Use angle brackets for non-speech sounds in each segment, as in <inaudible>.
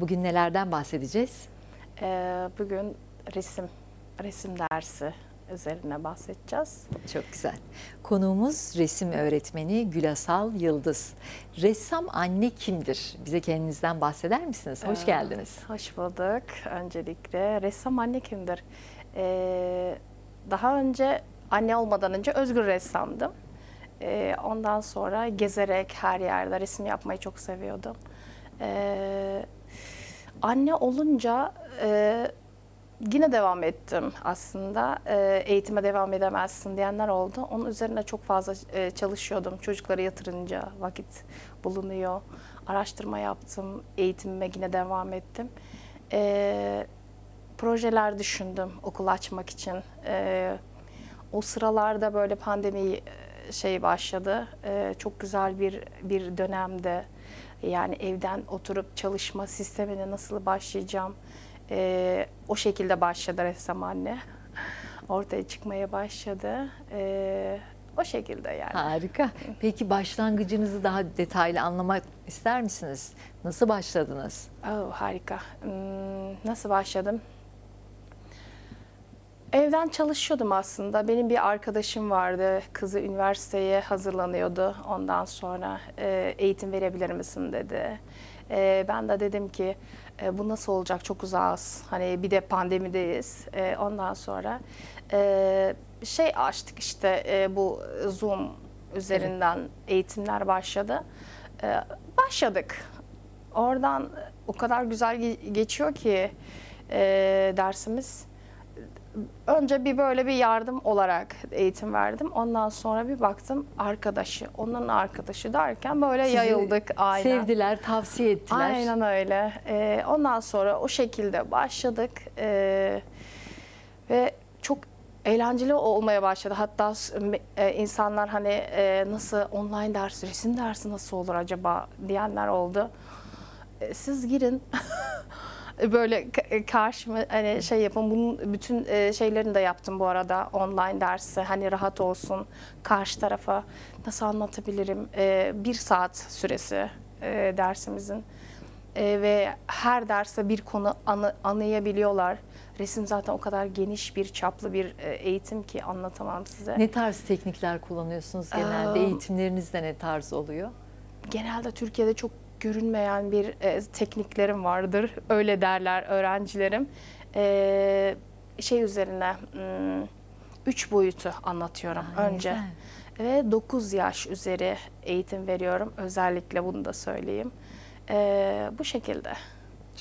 Bugün nelerden bahsedeceğiz? Ee, bugün resim resim dersi üzerine bahsedeceğiz. Çok güzel. Konuğumuz resim öğretmeni Gülasal Yıldız. Ressam anne kimdir? Bize kendinizden bahseder misiniz? Hoş Ee, geldiniz. Hoş bulduk. Öncelikle ressam anne kimdir? Ee, daha önce anne olmadan önce özgür ressamdım. Ee, ondan sonra gezerek her yerde resim yapmayı çok seviyordum. Ee, anne olunca e, yine devam ettim aslında. Ee, eğitime devam edemezsin diyenler oldu. Onun üzerine çok fazla e, çalışıyordum. Çocukları yatırınca vakit bulunuyor. Araştırma yaptım. Eğitimime yine devam ettim. Ee, projeler düşündüm okul açmak için. Ee, o sıralarda böyle pandemi e, şey başladı. Ee, çok güzel bir bir dönemde yani evden oturup çalışma sistemine nasıl başlayacağım? Ee, o şekilde başladı ressam anne. <laughs> Ortaya çıkmaya başladı. Ee, o şekilde yani. Harika. Peki başlangıcınızı daha detaylı anlamak ister misiniz? Nasıl başladınız? Oh, harika. Hmm, nasıl başladım? Evden çalışıyordum aslında. Benim bir arkadaşım vardı. Kızı üniversiteye hazırlanıyordu. Ondan sonra e, eğitim verebilir misin dedi. E, ben de dedim ki e, bu nasıl olacak çok uzağız. Hani bir de pandemideyiz. E, ondan sonra e, şey açtık işte e, bu Zoom üzerinden eğitimler başladı. E, başladık. Oradan o kadar güzel ge- geçiyor ki e, dersimiz. Önce bir böyle bir yardım olarak eğitim verdim. Ondan sonra bir baktım arkadaşı, onun arkadaşı derken böyle Sizi yayıldık. Aynen. Sevdiler, tavsiye ettiler. Aynen öyle. Ee, ondan sonra o şekilde başladık Ee, ve çok eğlenceli olmaya başladı. Hatta e, insanlar hani e, nasıl online ders, resim dersi nasıl olur acaba diyenler oldu. E, siz girin. <laughs> Böyle ka- karşıma hani şey yapın. Bunun bütün e, şeylerini de yaptım bu arada online dersi. Hani rahat olsun. Karşı tarafa nasıl anlatabilirim? E, bir saat süresi e, dersimizin. E, ve her derste bir konu anı, anlayabiliyorlar. Resim zaten o kadar geniş bir çaplı bir e, eğitim ki anlatamam size. Ne tarz teknikler kullanıyorsunuz genelde? Ee, Eğitimlerinizde ne tarz oluyor? genelde Türkiye'de çok görünmeyen bir e, tekniklerim vardır. Öyle derler öğrencilerim. E, şey üzerine hmm, üç boyutu anlatıyorum Aa, önce. güzel. Ve 9 yaş üzeri eğitim veriyorum. Özellikle bunu da söyleyeyim. E, bu şekilde.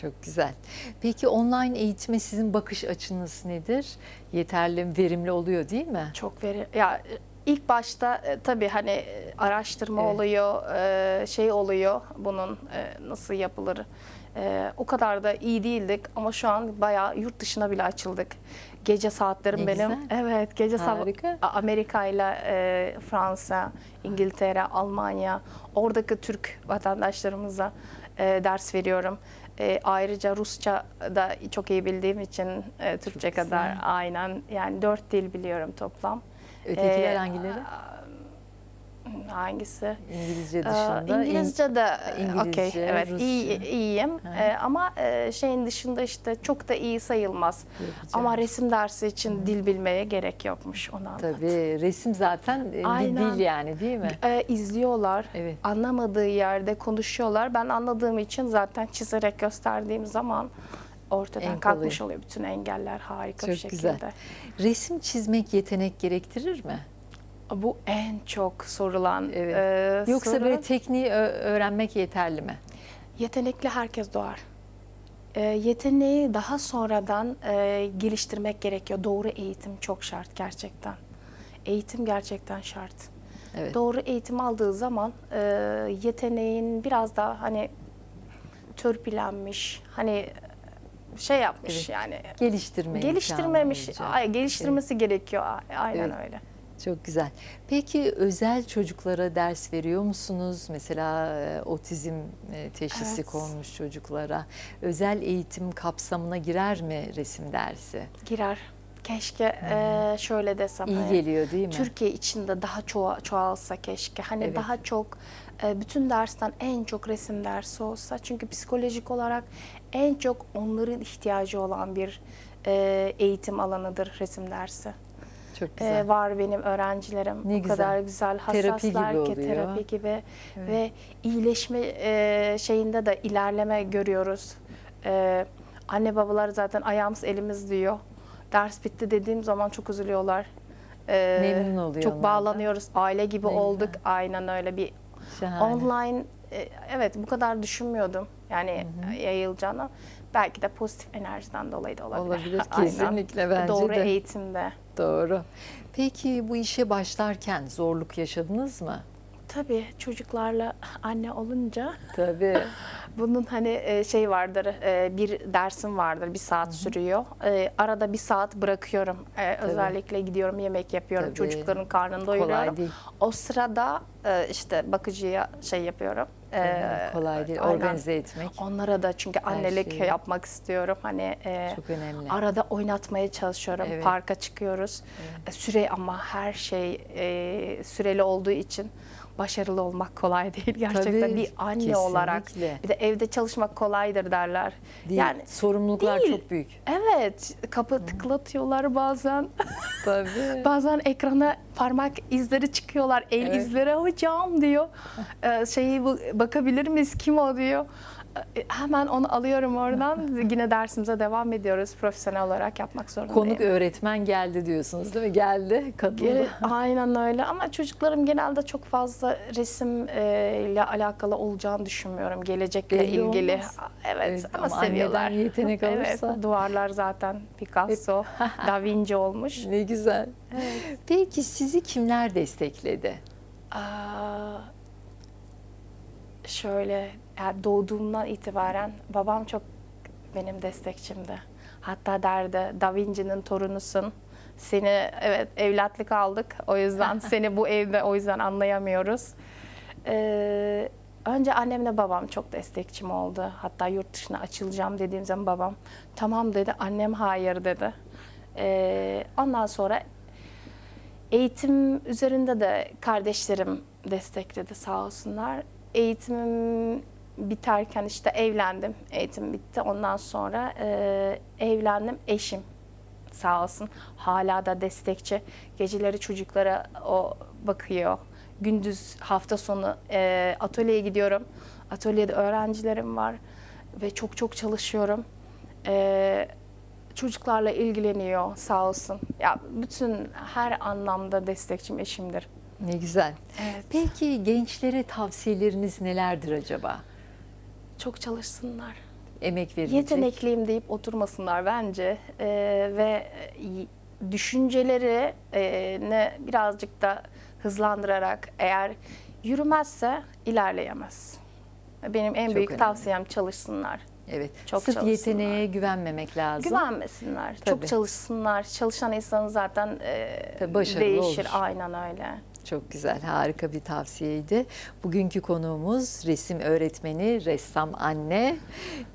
Çok güzel. Peki online eğitime sizin bakış açınız nedir? Yeterli, verimli oluyor değil mi? Çok veri ya e, ilk başta e, tabii hani e, araştırma Evet. oluyor, e, şey oluyor bunun e, nasıl yapılır. E, o kadar da iyi değildik ama şu an bayağı yurt dışına bile açıldık. Gece saatlerim Ne benim. güzel. Evet, gece sabah Harika. Amerika ile Fransa, İngiltere, Almanya oradaki Türk vatandaşlarımıza e, ders veriyorum. E, ayrıca Rusça da çok iyi bildiğim için e, Türkçe güzel. kadar aynen yani dört dil biliyorum toplam. Ötekiler Ee, hangileri? Hangisi? İngilizce Ee, dışında. İngilizce de İngilizce, okey evet Rusça. iyi iyiyim Hı. Ee, ama e, şeyin dışında işte çok da iyi sayılmaz. Yapacağım. Ama resim dersi için dil bilmeye gerek yokmuş onu anlat. Tabii resim zaten e, bir Aynen. dil yani değil mi? Ee, izliyorlar. Evet. Anlamadığı yerde konuşuyorlar. Ben anladığım için zaten çizerek gösterdiğim zaman ortadan En kalkmış oluyor bütün engeller harika bir Çok şekilde. güzel. Resim çizmek yetenek gerektirir mi? Bu en çok sorulan Evet. e, Yoksa soru. böyle tekniği öğrenmek yeterli mi? Yetenekli herkes doğar. Ee, yeteneği daha sonradan e, geliştirmek gerekiyor. Doğru eğitim çok şart gerçekten. Eğitim gerçekten şart. Evet. Doğru eğitim aldığı zaman e, yeteneğin biraz daha hani törpülenmiş, hani şey yapmış Evet. yani Geliştirme geliştirmemiş, ay, geliştirmesi gerekiyor. A- Aynen Evet. öyle. Çok güzel. Peki özel çocuklara ders veriyor musunuz? Mesela e, otizm e, teşhisi Evet. konmuş çocuklara. Özel eğitim kapsamına girer mi resim dersi? Girer. Keşke e, şöyle desem. İyi hani, geliyor değil mi? Türkiye içinde daha çoğa, çoğalsa keşke. Hani Evet. daha çok e, bütün dersten en çok resim dersi olsa. Çünkü psikolojik olarak en çok onların ihtiyacı olan bir e, eğitim alanıdır resim dersi. Çok E, güzel. var benim öğrencilerim. Ne o güzel. kadar güzel Terapi gibi hassaslar ki oluyor. terapi gibi ve iyileşme e, şeyinde de ilerleme görüyoruz. E, anne babalar zaten ayağımız elimiz diyor. Ders bitti dediğim zaman çok üzülüyorlar. E, Memnun oluyor Çok bağlanıyoruz. Aile gibi Ne olduk. güzel. Aynen öyle bir Şahane. online e, evet bu kadar düşünmüyordum. Yani yayılacağını. Belki de pozitif enerjiden dolayı da olabilir. Olabilir <laughs> Aynen. kesinlikle bence Doğru de. eğitimde. Doğru. Peki bu işe başlarken zorluk yaşadınız mı? Tabii çocuklarla anne olunca Tabii. <laughs> bunun hani e, şey vardır, e, bir dersim vardır, bir saat sürüyor. E, Arada bir saat bırakıyorum. E, Özellikle gidiyorum yemek yapıyorum, Tabii. çocukların karnını doyuruyorum. değil. O sırada işte bakıcıya şey yapıyorum. E, Kolay değil. aynen. Organize etmek Onlara da çünkü annelik şeyi. yapmak istiyorum. Hani e, çok önemli. arada oynatmaya çalışıyorum. Evet. Parka çıkıyoruz. E, Süre ama her şey e, süreli olduğu için başarılı olmak kolay <laughs> değil. Gerçekten Tabii, bir anne olarak. kesinlikle. Bir de evde çalışmak kolaydır derler. Değil. Yani Sorumluluklar değil. çok büyük. evet kapı tıklatıyorlar bazen. <laughs> Tabii. <laughs> Bazen ekrana parmak izleri çıkıyorlar, el Evet. izleri hocam diyor. Ee, şeyi bakabilir miyiz kim o diyor. Hemen onu alıyorum oradan. <laughs> Yine dersimize devam ediyoruz. Profesyonel olarak yapmak zorundayım. Konuk öğretmen geldi diyorsunuz değil mi? Geldi, katıldı. <laughs> Aynen öyle ama çocuklarım genelde çok fazla resim e, ile alakalı olacağını düşünmüyorum. Gelecekle Belli ilgili. olmaz. Evet, Evet, ama, ama seviyorlar. yetenek <laughs> evet, alırsa. duvarlar zaten Picasso, Da Vinci olmuş. Ne güzel. Peki sizi kimler destekledi? Aa, şöyle yani doğduğumdan itibaren babam çok benim destekçimdi. Hatta derdi Da Vinci'nin torunusun. Seni evet evlatlık aldık. O yüzden <laughs> seni bu evde o yüzden anlayamıyoruz. Ee, önce annemle babam çok destekçim oldu. Hatta yurt dışına açılacağım dediğim zaman babam tamam dedi. Annem hayır dedi. Ee, ondan sonra Eğitim üzerinde de kardeşlerim destekledi sağ olsunlar. Eğitimim biterken işte evlendim. Eğitim bitti. Ondan sonra e, evlendim. Eşim sağ olsun hala da destekçi. Geceleri çocuklara o bakıyor. Gündüz hafta sonu e, atölyeye gidiyorum. Atölyede öğrencilerim var ve çok çok çalışıyorum. E, çocuklarla ilgileniyor sağ olsun. Ya bütün her anlamda destekçim eşimdir. Ne güzel. Evet. Peki gençlere tavsiyeleriniz nelerdir acaba? Çok çalışsınlar. Emek verilecek. Yetenekliyim deyip oturmasınlar bence Ee, ve y- düşünceleri e, ne birazcık da hızlandırarak eğer yürümezse ilerleyemez. Benim en Çok büyük önemli. tavsiyem çalışsınlar. Evet. Çok Sırf yeteneğe güvenmemek lazım. Güvenmesinler, Tabii. çok çalışsınlar. Çalışan insanın zaten e, Tabii başarılı değişir. olur. Aynen öyle. Çok güzel, harika bir tavsiyeydi. Bugünkü konuğumuz resim öğretmeni, ressam anne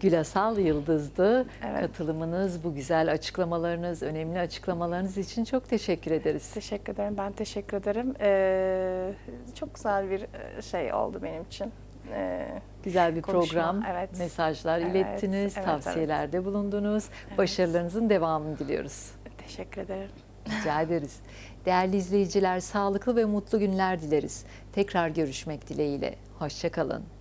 Gülasal Yıldız'dı. Evet. Katılımınız, bu güzel açıklamalarınız, önemli açıklamalarınız için çok teşekkür ederiz. Teşekkür ederim. Ben teşekkür ederim. Ee, çok güzel bir e, şey oldu benim için. Ee, Güzel bir Konuşma, program, evet. mesajlar Evet, ilettiniz, evet, tavsiyelerde bulundunuz. Başarılarınızın devamını diliyoruz. teşekkür ederim. Rica ederiz. Değerli izleyiciler, sağlıklı ve mutlu günler dileriz. Tekrar görüşmek dileğiyle. Hoşçakalın.